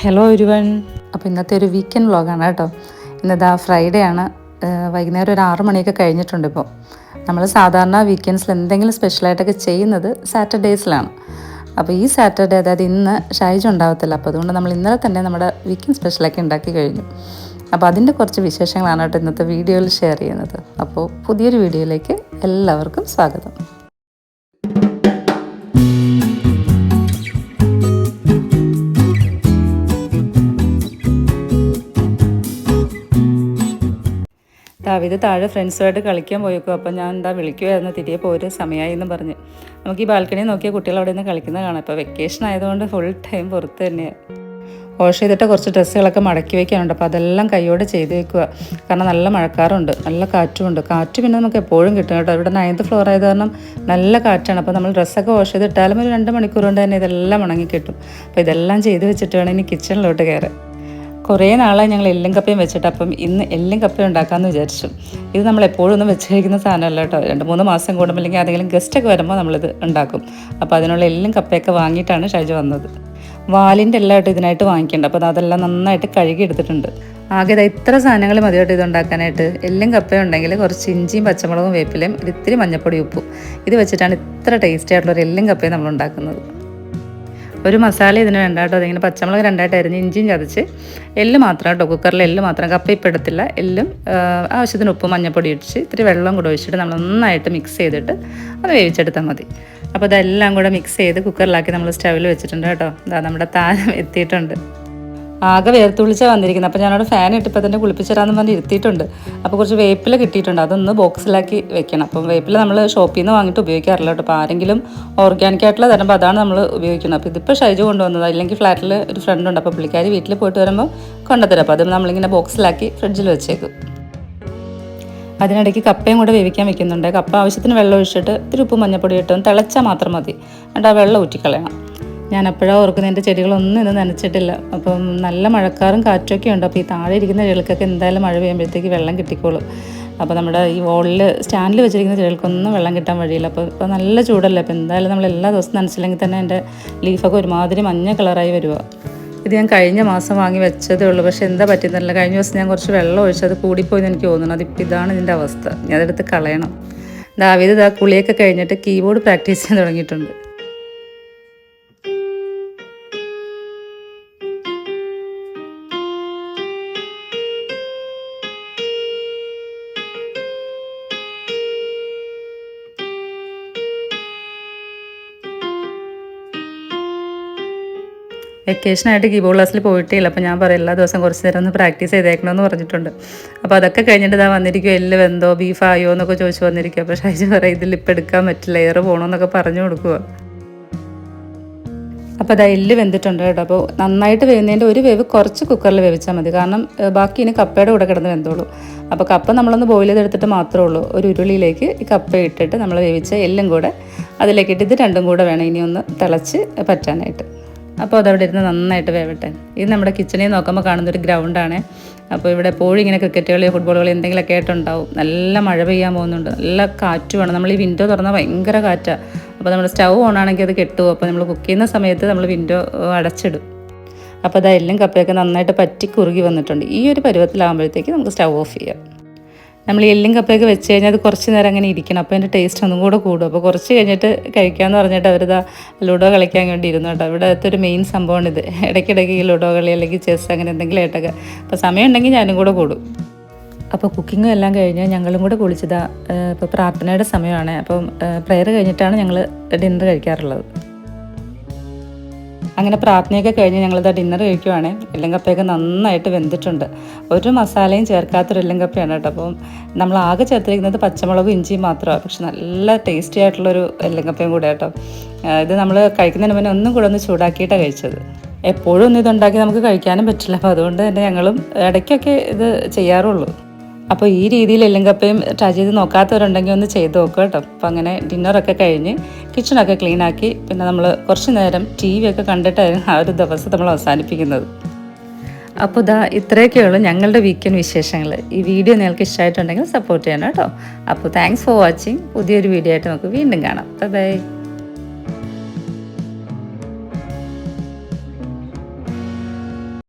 Hello ഒരുവൺ അപ്പോൾ ഇന്നത്തെ ഒരു വീക്കെൻഡ് വ്ളോഗാണ് കേട്ടോ. ഇന്നതാ ഫ്രൈഡേ ആണ്. വൈകുന്നേരം ഒരു ആറ് മണിയൊക്കെ കഴിഞ്ഞിട്ടുണ്ട് ഇപ്പോൾ നമ്മൾ സാധാരണ വീക്കെൻഡ്സിൽ എന്തെങ്കിലും സ്പെഷ്യലായിട്ടൊക്കെ ചെയ്യുന്നത് സാറ്റർഡേസിലാണ് അപ്പോൾ ഈ സാറ്റർഡേ അതായത് ഇന്ന് ഷൈജ് ഉണ്ടാവത്തില്ല. അപ്പോൾ അതുകൊണ്ട് നമ്മൾ ഇന്നലെ തന്നെ നമ്മുടെ വീക്കെൻഡ് സ്പെഷ്യലൊക്കെ ഉണ്ടാക്കി കഴിഞ്ഞു. അപ്പോൾ അതിന്റെ കുറച്ച് വിശേഷങ്ങളാണ് കേട്ടോ ഇന്നത്തെ വീഡിയോയിൽ ഷെയർ ചെയ്യുന്നത്. അപ്പോൾ പുതിയൊരു വീഡിയോയിലേക്ക് എല്ലാവർക്കും സ്വാഗതം. ദാവിത് താഴെ ഫ്രണ്ട്സുമായിട്ട് കളിക്കാൻ പോയേക്കും. അപ്പം ഞാൻ എന്താ വിളിക്കുമായിരുന്നു തിരികെ പോര് സമയമായി എന്ന് പറഞ്ഞ്. നമുക്ക് ഈ ബാൽക്കണി നോക്കിയ കുട്ടികൾ അവിടെ നിന്ന് കളിക്കുന്നത് കാണാം. അപ്പോൾ വെക്കേഷൻ ആയതുകൊണ്ട് ഫുൾ ടൈം പുറത്ത് തന്നെയാണ് വാഷ് ചെയ്തിട്ട് കുറച്ച് ഡ്രസ്സുകളൊക്കെ മടക്കി വയ്ക്കാനുണ്ട് അപ്പോൾ അതെല്ലാം കൈയോടെ ചെയ്ത് വെക്കുക കാരണം നല്ല മഴക്കാറുണ്ട് നല്ല കാറ്റുമുണ്ട്. കാറ്റ് പിന്നെ നമുക്ക് എപ്പോഴും കിട്ടും കേട്ടോ. ഇവിടെ നയൻത്ത് ഫ്ലോർ ആയത് കാരണം നല്ല കാറ്റാണ്. അപ്പോൾ നമ്മൾ ഡ്രസ്സൊക്കെ വാഷ് ചെയ്തിട്ടാലും ഒരു രണ്ട് മണിക്കൂർ കൊണ്ട് തന്നെ ഇതെല്ലാം ഉണങ്ങി കിട്ടും. അപ്പോൾ ഇതെല്ലാം ചെയ്ത് വെച്ചിട്ട് വേണം ഇനി കിച്ചണിലോട്ട് കയറാൻ. കുറേ നാളായി ഞങ്ങൾ എല്ലും കപ്പയും വെച്ചിട്ട് അപ്പം ഇന്ന് എല്ലും കപ്പയും ഉണ്ടാക്കാമെന്ന് വിചാരിച്ചു. ഇത് നമ്മൾ എപ്പോഴും ഒന്നും വെച്ച് കഴിക്കുന്ന സാധനമല്ല കേട്ടോ. രണ്ട് മൂന്ന് മാസം കൂടുമ്പോൾ അല്ലെങ്കിൽ അതെങ്കിലും ഗസ്റ്റൊക്കെ വരുമ്പോൾ നമ്മളിത് ഉണ്ടാക്കും. അപ്പോൾ അതിനുള്ള എല്ലും കപ്പയൊക്കെ വാങ്ങിയിട്ടാണ് ഷൈജു വന്നത്. വാലിന്റെ എല്ലാം ആയിട്ട് ഇതിനായിട്ട് വാങ്ങിക്കേണ്ട അപ്പോൾ അതെല്ലാം നന്നായിട്ട് കഴുകി എടുത്തിട്ടുണ്ട്. ആകെ ഇതാ ഇത്ര സാധനങ്ങൾ മതിയായിട്ട് ഇതുണ്ടാക്കാനായിട്ട് എല്ലും കപ്പയും ഉണ്ടെങ്കിൽ കുറച്ച് ഇഞ്ചിയും പച്ചമുളകും വേപ്പിലയും ഒരു ഇത്തിരി മഞ്ഞപ്പൊടി ഉപ്പും. ഇത് വെച്ചിട്ടാണ് ഇത്ര ടേസ്റ്റി ആയിട്ടുള്ള ഒരു എല്ലും കപ്പയും നമ്മൾ ഉണ്ടാക്കുന്നത്. ഒരു മസാല ഇതിന് വേണ്ട കേട്ടോ. അതിങ്ങനെ പച്ചമുളക് രണ്ടായിട്ട് അരിഞ്ഞ് ഇഞ്ചിയും ചതച്ച് എല്ല് മാത്രം കേട്ടോ. കുക്കറിൽ എല്ല് മാത്രം. കപ്പ ഇപ്പം എടുത്തില്ല. എല്ലും ആവശ്യത്തിന് ഉപ്പ് മഞ്ഞപ്പൊടി ഇടിച്ച് ഇത്തിരി വെള്ളം കൂടെ ഒഴിച്ചിട്ട് നമ്മൾ നന്നായിട്ട് മിക്സ് ചെയ്തിട്ട് അത് വേവിച്ചെടുത്താൽ മതി. അപ്പോൾ ഇതെല്ലാം കൂടെ മിക്സ് ചെയ്ത് കുക്കറിലാക്കി നമ്മൾ സ്റ്റവിൽ വെച്ചിട്ടുണ്ട് കേട്ടോ. അതാ നമ്മുടെ താരം എത്തിയിട്ടുണ്ട്. ആകെ വേർത്ത് വിളിച്ചാൽ വന്നിരിക്കുന്നത് അപ്പോൾ ഞാനവിടെ ഫാൻ ഇട്ടിപ്പോൾ തന്നെ കുളിപ്പിച്ചിടാന്ന് പറഞ്ഞ് ഇരുത്തിയിട്ടുണ്ട്. അപ്പോൾ കുറച്ച് വേപ്പില കിട്ടിയിട്ടുണ്ട്. അതൊന്ന് ബോക്സിലാക്കി വെക്കണം. അപ്പം വേപ്പില നമ്മൾ ഷോപ്പിൽ നിന്ന് വാങ്ങിയിട്ട് ഉപയോഗിക്കാറില്ല കേട്ടോ. അപ്പോൾ ആരെങ്കിലും ഓർഗാനിക് ആയിട്ടുള്ള തരുമ്പോൾ അതാണ് നമ്മൾ ഉപയോഗിക്കുന്നത്. അപ്പോൾ ഇതിപ്പോൾ ഷൈജു കൊണ്ടുവന്നത്. അല്ലെങ്കിൽ ഫ്ലാറ്റിൽ ഒരു ഫ്രണ്ട് ഉണ്ട്. അപ്പോൾ പുള്ളിക്കാരി വീട്ടിൽ പോയിട്ട് വരുമ്പോൾ കൊണ്ടുതരാം. അപ്പോൾ അത് നമ്മളിങ്ങനെ ബോക്സിലാക്കി ഫ്രിഡ്ജിൽ വെച്ചേക്കും. അതിനിടയ്ക്ക് കപ്പയും കൂടെ വേവിക്കാൻ വെക്കുന്നുണ്ട്. കപ്പ ആവശ്യത്തിന് വെള്ളം ഒഴിച്ചിട്ട് ഒരു ഉപ്പ് മഞ്ഞപ്പൊടി ഇട്ടും തിളച്ചാൽ മാത്രം മതി. എന്നിട്ട് ആ വെള്ളം ഊറ്റിക്കളയണം. ഞാൻ അപ്പോഴാണ് ഓർക്കുന്നത് എന്റെ ചെടികളൊന്നും ഇന്ന് നനച്ചിട്ടില്ല. അപ്പം നല്ല മഴക്കാറും കാറ്റൊക്കെ ഉണ്ട്. അപ്പോൾ ഈ താഴെ ഇരിക്കുന്ന ചെടികൾക്കൊക്കെ എന്തായാലും മഴ പെയ്യുമ്പോഴത്തേക്ക് വെള്ളം കിട്ടിക്കോളും. അപ്പോൾ നമ്മുടെ ഈ വോളിൽ സ്റ്റാൻഡിൽ വെച്ചിരിക്കുന്ന ചെടികൾക്കൊന്നും വെള്ളം കിട്ടാൻ വഴിയില്ല. അപ്പോൾ ഇപ്പോൾ നല്ല ചൂടല്ല? അപ്പോൾ എന്തായാലും നമ്മൾ എല്ലാ ദിവസവും നനച്ചില്ലെങ്കിൽ തന്നെ എന്റെ ലീഫൊക്കെ ഒരുമാതിരി മഞ്ഞ കളറായി വരുക ഇത് ഞാൻ കഴിഞ്ഞ മാസം വാങ്ങി വെച്ചതേ ഉള്ളൂ. പക്ഷേ എന്താ പറ്റുന്നില്ല കഴിഞ്ഞ ദിവസം ഞാൻ കുറച്ച് വെള്ളം ഒഴിച്ചത് കൂടിപ്പോയി എനിക്ക് തോന്നുന്നു. അതിപ്പോൾ ഇതാണ് ഇതിന്റെ അവസ്ഥ. ഞാൻ അതെടുത്ത് കളയണം. ദാവീത് ഇതാ കുളിയൊക്കെ കഴിഞ്ഞിട്ട് കീബോർഡ് പ്രാക്ടീസ് ചെയ്യാൻ തുടങ്ങിയിട്ടുണ്ട്. വെക്കേഷനായിട്ട് കീബോർഡ് ക്ലാസ്സിൽ പോയിട്ടേ ഇല്ല അപ്പോൾ ഞാൻ പറയും എല്ലാ ദിവസം കുറച്ച് നേരം ഒന്ന് പ്രാക്ടീസ് ചെയ്തേക്കണമെന്ന് പറഞ്ഞിട്ടുണ്ട്. അപ്പോൾ അതൊക്കെ കഴിഞ്ഞിട്ട് ഇതാ വന്നിരിക്കും എല്ല് വെന്തോ ബീഫായോ എന്നൊക്കെ ചോദിച്ചു വന്നിരിക്കുക അപ്പോൾ ഷൈജു പറയും ഇതിൽ ഇപ്പം എടുക്കാൻ പറ്റില്ല ഏറെ പോകണമെന്നൊക്കെ പറഞ്ഞു കൊടുക്കുക അപ്പോൾ അതാ എല്ല് വെന്തിട്ടുണ്ട് കേട്ടോ. അപ്പോൾ നന്നായിട്ട് വേവുന്നതിന്റെ ഒരു വേവ് കുറച്ച് കുക്കറിൽ വേവിച്ചാൽ മതി. കാരണം ബാക്കി ഇനി കപ്പയുടെ കൂടെ കിടന്ന് വെന്തോളൂ. അപ്പോൾ കപ്പ നമ്മളൊന്ന് ബോയിൽ ചെയ്തെടുത്തിട്ട് മാത്രമേ ഉള്ളൂ. ഒരു ഉരുളിയിലേക്ക് ഈ കപ്പ ഇട്ടിട്ട് നമ്മൾ വേവിച്ച എല്ലും കൂടെ അതിലേക്ക് ഇട്ട് ഇത് രണ്ടും കൂടെ വേണം ഇനി ഒന്ന് തിളച്ച് പറ്റാനായിട്ട്. അപ്പോൾ അതവിടെ ഇരുന്ന് നന്നായിട്ട് വേവട്ടെ. ഇത് നമ്മുടെ കിച്ചണിൽ നോക്കുമ്പോൾ കാണുന്ന ഒരു ഗ്രൗണ്ടാണ് അപ്പോൾ ഇവിടെ എപ്പോഴും ഇങ്ങനെ ക്രിക്കറ്റ് കളിയോ ഫുട്ബോൾ കളിയോ എന്തെങ്കിലുമൊക്കെ ആയിട്ടുണ്ടാവും നല്ല മഴ പെയ്യാൻ പോകുന്നുണ്ട്. നല്ല കാറ്റുമാണ്. നമ്മൾ ഈ വിൻഡോ തുറന്നാൽ ഭയങ്കര കാറ്റാണ് അപ്പോൾ നമ്മൾ സ്റ്റൗ ഓൺ ആണെങ്കിൽ അത് കെട്ടുമോ അപ്പോൾ നമ്മൾ കുക്ക് ചെയ്യുന്ന സമയത്ത് നമ്മൾ വിൻഡോ അടച്ചിടും. അപ്പോൾ അതെല്ലാം കപ്പയൊക്കെ നന്നായിട്ട് പറ്റി കുറുകി വന്നിട്ടുണ്ട്. ഈ ഒരു പരുവത്തിലാകുമ്പോഴത്തേക്ക് നമുക്ക് സ്റ്റൗ ഓഫ് ചെയ്യാം. നമ്മൾ എല്ലും കപ്പയൊക്കെ വെച്ച് കഴിഞ്ഞാൽ അത് കുറച്ച് നേരം അങ്ങനെ ഇരിക്കണം. അപ്പോൾ അതിന്റെ ടേസ്റ്റ് ഒന്നും കൂടെ കൂടും. അപ്പോൾ കുറച്ച് കഴിഞ്ഞിട്ട് കഴിക്കാമെന്ന് പറഞ്ഞിട്ട് അവരിതാ ലുഡോ കളിക്കാൻ വേണ്ടി ഇരുന്നു കേട്ടോ. ഇവിടെ ഒരു മെയിൻ സംഭവമാണ് ഇത് ഇടയ്ക്കിടയ്ക്ക് ഈ ലുഡോ കളി അല്ലെങ്കിൽ ചെസ് അങ്ങനെ എന്തെങ്കിലും ആയിട്ടൊക്കെ. അപ്പോൾ സമയം ഉണ്ടെങ്കിൽ ഞാനും കൂടെ കൂടും. അപ്പോൾ കുക്കിങ്ങും എല്ലാം കഴിഞ്ഞ് ഞങ്ങളും കൂടെ കുളിച്ചതാണ് ഇപ്പോൾ പ്രാർത്ഥനയുടെ സമയമാണ്. അപ്പം പ്രെയർ കഴിഞ്ഞിട്ടാണ് ഞങ്ങൾ ഡിന്നർ കഴിക്കാറുള്ളത്. അങ്ങനെ പ്രാർത്ഥനയൊക്കെ കഴിഞ്ഞ് ഞങ്ങളിത് ഡിന്നർ കഴിക്കുവാണ്. എല്ലങ്കപ്പയൊക്കെ നന്നായിട്ട് വെന്തിട്ടുണ്ട്. ഒരു മസാലയും ചേർക്കാത്തൊരു എല്ലങ്കപ്പയാണ് കേട്ടോ. അപ്പം നമ്മൾ ആകെ ചേർത്തിരിക്കുന്നത് പച്ചമുളകും ഇഞ്ചിയും മാത്രമാണ്. പക്ഷെ നല്ല ടേസ്റ്റി ആയിട്ടുള്ളൊരു എല്ലങ്കപ്പയും കൂടെ കേട്ടോ. ഇത് നമ്മൾ കഴിക്കുന്നതിന് മുന്നേ ഒന്നും കൂടെ ഒന്ന് ചൂടാക്കിയിട്ടാണ് കഴിച്ചത്. എപ്പോഴും ഒന്നും ഇതുണ്ടാക്കി നമുക്ക് കഴിക്കാനും പറ്റില്ല. അപ്പോൾ അതുകൊണ്ട് തന്നെ ഞങ്ങളും ഇടയ്ക്കൊക്കെ ഇത് ചെയ്യാറുള്ളൂ. അപ്പോൾ ഈ രീതിയിൽ എല്ലുങ്കപ്പയും ട്രൈ ചെയ്ത് നോക്കാത്തവരുണ്ടെങ്കിൽ ഒന്ന് ചെയ്ത് നോക്കുക കേട്ടോ. അപ്പോൾ അങ്ങനെ ഡിന്നറൊക്കെ കഴിഞ്ഞ് കിച്ചണൊക്കെ ക്ലീൻ ആക്കി പിന്നെ നമ്മൾ കുറച്ച് നേരം ടി വി ഒക്കെ കണ്ടിട്ടായിരുന്നു ആ ഒരു ദിവസം നമ്മൾ അവസാനിപ്പിക്കുന്നത്. അപ്പോൾ ഇതാ ഇത്രയൊക്കെയുള്ളൂ ഞങ്ങളുടെ വീക്കെൻഡ് വിശേഷങ്ങൾ ഈ വീഡിയോ നിങ്ങൾക്ക് ഇഷ്ടമായിട്ടുണ്ടെങ്കിൽ സപ്പോർട്ട് ചെയ്യണം കേട്ടോ. അപ്പോൾ താങ്ക്സ് ഫോർ വാച്ചിങ് പുതിയൊരു വീഡിയോ ആയിട്ട് നമുക്ക് വീണ്ടും കാണാം. ബൈ